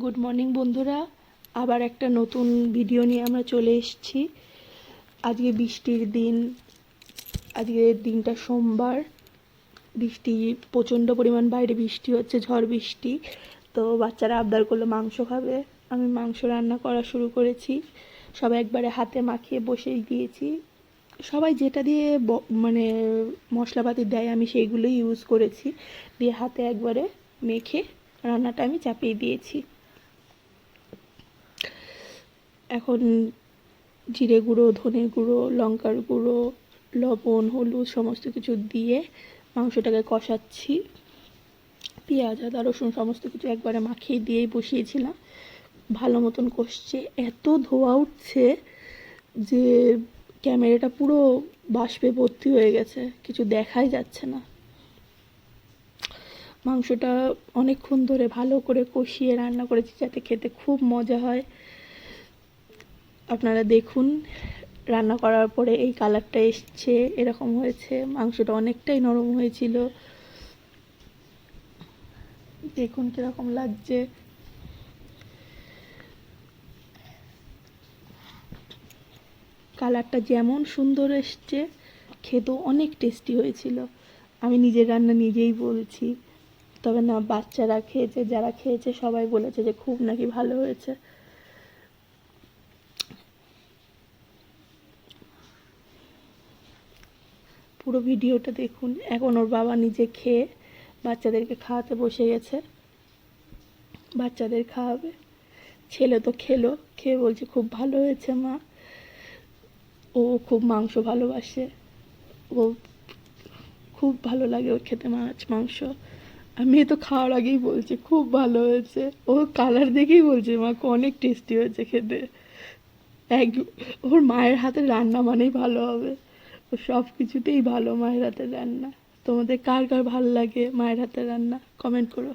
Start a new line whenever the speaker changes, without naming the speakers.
Good morning বন্ধুরা। আবার একটা নতুন ভিডিও নিয়ে আমরা চলে এসেছি। আজকে বৃষ্টির দিন। আজকে দিনটা সোমবার। বৃষ্টি, প্রচণ্ড পরিমাণ বাইরে বৃষ্টি হচ্ছে, ঝড় বৃষ্টি। তো বাচ্চারা আবদার করল, মাংস খাবে? আমি মাংস রান্না করা শুরু করেছি। সব একবারে হাতে মাখিয়ে বসেই দিয়েছি। সবাই যেটা দিয়ে মানে মশলাপাতি দেয়, আমি সেইগুলোই ইউজ করেছি। দিয়ে হাতে একবারে মেখে রান্নাটা আমি চাপিয়ে দিয়েছি। এখন জিরে গুঁড়ো, ধনে গুঁড়ো, লঙ্কার গুঁড়ো, লবণ, হলুদ সমস্ত কিছু দিয়ে মাংসটাকে কষাচ্ছি। পেঁয়াজ, আদা, রসুন সমস্ত কিছু একবারে মাখিয়ে দিয়েই বসিয়েছিলাম। ভালো মতন কষছে। এত ধোয়া উঠছে যে ক্যামেরাটা পুরো বাষ্পে ভর্তি হয়ে গেছে। কিছু দেখাই যাচ্ছে না। মাংসটা অনেকক্ষণ ধরে ভালো করে কষিয়ে রান্না করেছি যাতে খেতে খুব মজা হয়। আপনারা দেখুন, রান্না করার পরে এই কালারটা এসছে, এরকম হয়েছে, মাংসটা অনেকটাই নরম হয়েছিল। দেখুন কীরকম লাগছে। কালারটা যেমন সুন্দর এসছে, খেতেও অনেক টেস্টি হয়েছিল। আমি নিজের রান্না নিজেই বলছি, তবে না, বাচ্চারা খেয়েছে, যারা খেয়েছে সবাই বলেছে যে খুব নাকি ভালো হয়েছে। পুরো ভিডিওটা দেখুন। এখন ওর বাবা নিজে খেয়ে বাচ্চাদেরকে খাওয়াতে বসে গেছে। বাচ্চাদের খাওয়াবে। ছেলে তো খেলো। খেয়ে বলছে, খুব ভালো হয়েছে মা। ও খুব মাংস ভালোবাসে। ও খুব ভালো লাগে ওর খেতে মাছ, মাংস। আমি তো খাওয়ার আগেই বলছি, খুব ভালো হয়েছে। ও কালার দেখেই বলছে, মা অনেক টেস্টি হয়েছে খেতে। এক ওর মায়ের হাতের রান্না মানেই ভালো হবে। ও সব কিছুতেই ভালো, মায়ের হাতের রান্না। তোমাদের কার কার ভালো লাগে মায়ের হাতের রান্না? কমেন্ট করো।